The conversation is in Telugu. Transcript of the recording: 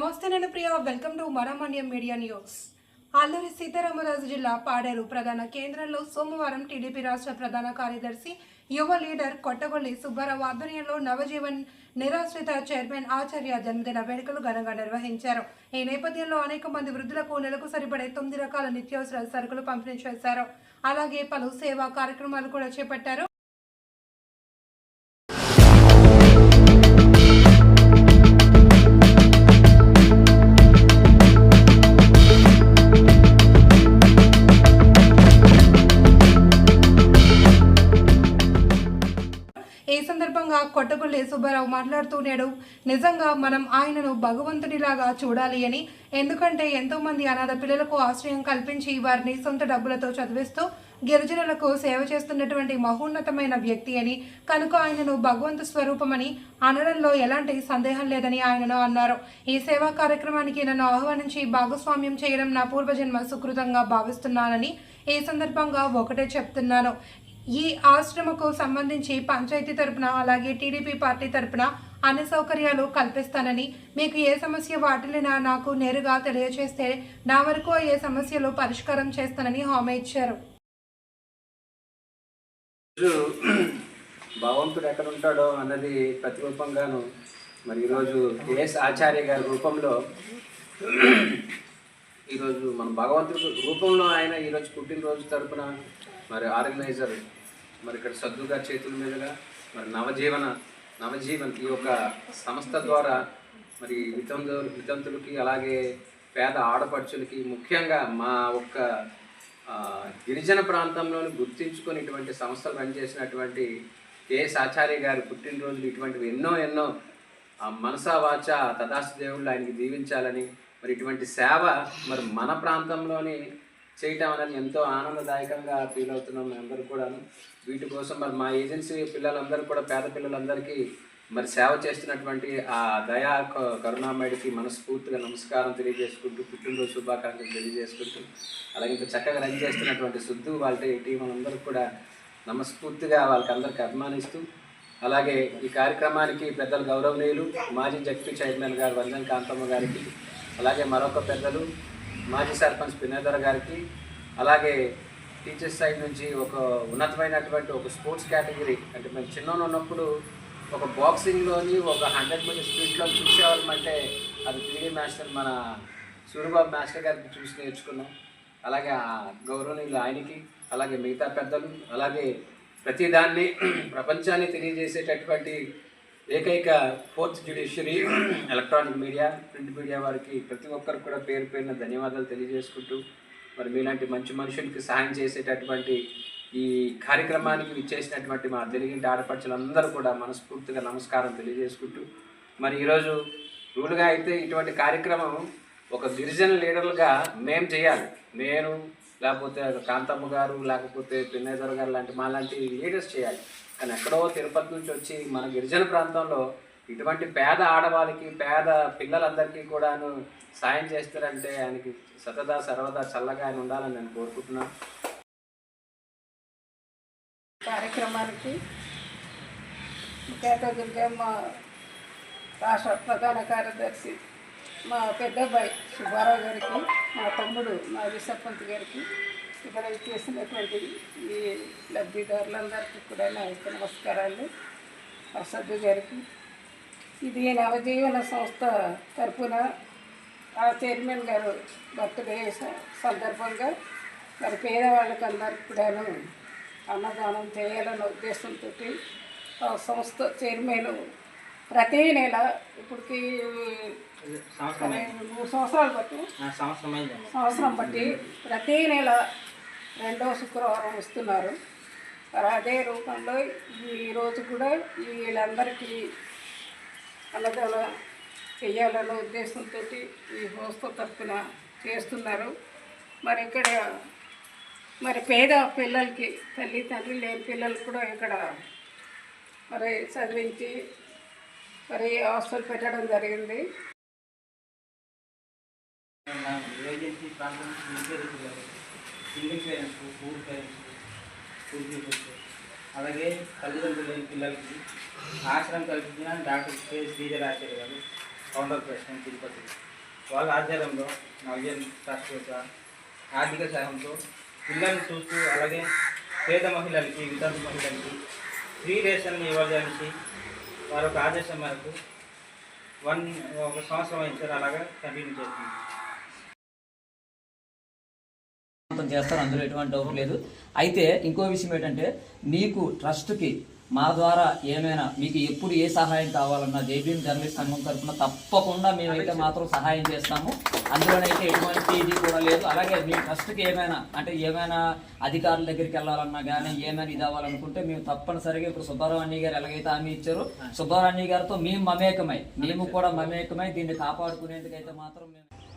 నమస్తే నేను Priya. Welcome to Manamanyam media news. Alluri Sitaramaraju జిల్లా పాడేరు ప్రధాన కేంద్రంలో సోమవారం టీడీపీ రాష్ట్ర ప్రధాన కార్యదర్శి యువ లీడర్ కొట్టగొల్లి సుబ్బారావు ఆధ్వర్యంలో నవజీవన్ నిరాశ్రిత చైర్మన్ ఆచార్య జన్మదిన వేడుకలు ఘనంగా నిర్వహించారు. ఈ నేపథ్యంలో అనేక మంది వృద్ధులకు నెలకు సరిపడే తొమ్మిది రకాల నిత్యావసర సరుకులు పంపిణీ చేశారు. అలాగే పలు సేవా కార్యక్రమాలు కూడా చేపట్టారు. సందర్భంగా కొట్టగుల్లి సుబ్బారావు మాట్లాడుతూ నేడు నిజంగా మనం ఆయనను భగవంతుడిలాగా చూడాలి అని. ఎందుకంటే ఎంతో మంది అనాథ పిల్లలకు ఆశ్రయం కల్పించి వారిని సొంత డబ్బులతో చదివిస్తూ గిరిజనులకు సేవ చేస్తున్నటువంటి మహోన్నతమైన వ్యక్తి అని. కనుక ఆయనను భగవంతు స్వరూపమని అనడంలో ఎలాంటి సందేహం లేదని ఆయనను అన్నారు. ఈ సేవా కార్యక్రమానికి నన్ను ఆహ్వానించి భాగస్వామ్యం చేయడం నా పూర్వజన్మ సుకృతంగా భావిస్తున్నానని ఈ సందర్భంగా ఒకటే చెప్తున్నాను. ఈ ఆశ్రమకు సంబంధించి పంచాయతీ తరపున అలాగే టీడీపీ పార్టీ తరపున అన్ని సౌకర్యాలు కల్పిస్తానని మీకు ఏ సమస్య వాటిల్లినా నాకు నేరుగా తెలియజేస్తే నా వరకు ఏ సమస్యలు పరిష్కారం చేస్తానని హామీ ఇచ్చారు. భగవంతుడు ఎక్కడ ఉంటాడో అన్నది ప్రతిరూపంగాను మరి ఈరోజు కేఎస్ ఆచార్య గారి రూపంలో ఈరోజు మన భగవంతుడి రూపంలో ఆయన ఈరోజు పుట్టినరోజు తరపున మరి ఆర్గనైజర్ మరి ఇక్కడ సద్దుగా చేతుల మీదుగా మరి నవజీవన నవజీవన్ ఈ యొక్క సంస్థ ద్వారా మరి వితంతు వితంతులకి అలాగే పేద ఆడపడుచులకి ముఖ్యంగా మా ఒక్క గిరిజన ప్రాంతంలోని గుర్తించుకొని ఇటువంటి సంస్థలు పనిచేసినటువంటి కేఎస్ ఆచార్య గారి పుట్టినరోజులు ఇటువంటివి ఎన్నో ఎన్నో మనసావాచ మనసా వాచ దేవుళ్ళు ఆయనకి దీవించాలని మరి ఇటువంటి సేవ మరి మన ప్రాంతంలోని చేయటం అనేది ఎంతో ఆనందదాయకంగా ఫీల్ అవుతున్నాం మేమందరూ కూడాను. వీటి కోసం మరి మా ఏజెన్సీ పిల్లలందరూ కూడా పేద పిల్లలందరికీ మరి సేవ చేస్తున్నటువంటి ఆ దయా కరుణామయుడికి మనస్ఫూర్తిగా నమస్కారం తెలియజేసుకుంటూ పుట్టినరోజు శుభాకాంక్షలు తెలియజేసుకుంటూ అలాగే ఇంకా చక్కగా రన్ చేస్తున్నటువంటి సుద్దు వాళ్ళ టీం అందరూ కూడా నమస్ఫూర్తిగా వాళ్ళకి అందరికీ అభిమానిస్తూ అలాగే ఈ కార్యక్రమానికి పెద్దలు గౌరవనీయులు మాజీ జడ్పీ చైర్మన్ గారు వంజన్ కాంతమ్మ గారికి అలాగే మరొక పెద్దలు మాజీ సర్పంచ్ పినేదర్ గారికి అలాగే టీచర్స్ సైడ్ నుంచి ఒక ఉన్నతమైనటువంటి ఒక స్పోర్ట్స్ కేటగిరీ అంటే మేము చిన్న ఉన్నప్పుడు ఒక బాక్సింగ్లోని ఒక హండ్రెడ్ మీటర్ స్పీడ్లో చూసేవాళ్ళమంటే అది తిరిగి మాస్టర్ మన సూర్యబాబు మాస్టర్ గారికి చూసి నేర్చుకున్నాం. అలాగే ఆ గౌరవనీయులు ఆయనకి అలాగే మిగతా పెద్దలు అలాగే ప్రతిదాన్ని ప్రపంచాన్ని తెలియజేసేటటువంటి ఏకైక fourth judiciary electronic media print media వారికి ప్రతి ఒక్కరికి కూడా పేరు పేరున ధన్యవాదాలు తెలియజేసుకుంటూ మరి మీలాంటి మంచి మనుషులకి సహాయం చేసేటటువంటి ఈ కార్యక్రమానికి విచ్చేసినటువంటి మా తెలుగింటి ఆడపడుచులందరూ కూడా మనస్ఫూర్తిగా నమస్కారం తెలియజేసుకుంటూ మరి ఈరోజు రూల్గా అయితే ఇటువంటి కార్యక్రమం ఒక గిరిజన లీడర్లుగా మేము చేయాలి. నేను లేకపోతే కాంతమ్మ గారు లేకపోతే పిన్నేశ్వర గారు లాంటి మా లాంటి లీడర్స్ చేయాలి. కానీ ఎక్కడో తిరుపతి నుంచి వచ్చి మన గిరిజన ప్రాంతంలో ఇటువంటి పేద ఆడవాళ్ళకి పేద పిల్లలందరికీ కూడాను సాయం చేస్తారంటే ఆయనకి సతదా సర్వదా చల్లగా ఆయన ఉండాలని నేను కోరుకుంటున్నాను. కార్యక్రమానికి ముఖ్య అతిథులుగా మా రాష్ట్ర ప్రధాన కార్యదర్శి మా పెద్దబ్బాయి సుబ్బారావు గారికి మా తమ్ముడు మా విశ్వపంత్ గారికి ఇక్కడ చేసినటువంటి ఈ లబ్ధిదారులందరికీ కూడా నా యొక్క నమస్కారాలు. అసద్దు గారికి. ఇది నవజీవన సంస్థ తరఫున ఆ చైర్మన్ గారు బర్త్డే సందర్భంగా మరి పేదవాళ్ళకి అందరికి కూడాను అన్నదానం చేయాలన్న ఉద్దేశంతో ఆ సంస్థ చైర్మన్ ప్రతి నెల ఇప్పటికి మూడు సంవత్సరాలు బట్టి సంవత్సరం బట్టి ప్రతి నెల రెండవ శుక్రవారం ఇస్తున్నారు మరి అదే రూపంలో ఈ రోజు కూడా వీళ్ళందరికీ అన్నదానం చేయాలన్న ఉద్దేశంతో ఈ సంస్థ తరఫున చేస్తున్నారు. మరి ఇక్కడ మరి పేద పిల్లలకి తల్లి తండ్రి లేని పిల్లలు కూడా ఇక్కడ మరి చదివించి మరి హాస్టల్ పెట్టడం జరిగింది. ఏజెన్సీ ప్రాంతం నుంచి పిల్లలు single parents poor parents school peoples అలాగే తల్లిదండ్రులు లేని పిల్లలకి ఆశ్రమం కల్పించిన డాక్టర్ కె శ్రీధర్ ఆచార్య గారు ఫౌండర్ ప్రెసిడెంట్ తిరుపతి. వాళ్ళ ఆధ్వర్యంలో నవ్యం ట్రస్ట్ యొక్క ఆర్థిక సహాయంతో పిల్లల్ని చూస్తూ అలాగే పేద మహిళలకి వితంతు మహిళలకి ఫ్రీ రేషన్ ఇవ్వడానికి వారి యొక్క ఆదేశం మేరకు వన్ ఒక సంవత్సరం అయింది సార్ అలాగా కంటిన్యూ చేస్తుంది. మొత్తం చేస్తారు అందులో ఎటువంటి డౌట్ లేదు. అయితే ఇంకో విషయం ఏంటంటే మీకు ట్రస్ట్కి మా ద్వారా ఏమైనా మీకు ఎప్పుడు ఏ సహాయం కావాలన్నా జైబీఎం జర్నలిస్ట్ సంఘం తరఫున తప్పకుండా మేమైతే మాత్రం సహాయం చేస్తాము. అందులోనైతే ఎటువంటి ఇది కూడా లేదు. అలాగే మీ ట్రస్ట్కి ఏమైనా అంటే ఏమైనా అధికారుల దగ్గరికి వెళ్ళాలన్నా కానీ ఏమైనా ఇది అవ్వాలనుకుంటే మేము తప్పనిసరిగా ఇప్పుడు సుబ్బారావు గారు ఎలాగైతే హామీ ఇచ్చారో సుబ్బారావు గారితో మేము మమేకమై మేము కూడా మమేకమై దీన్ని కాపాడుకునేందుకైతే మాత్రం మేము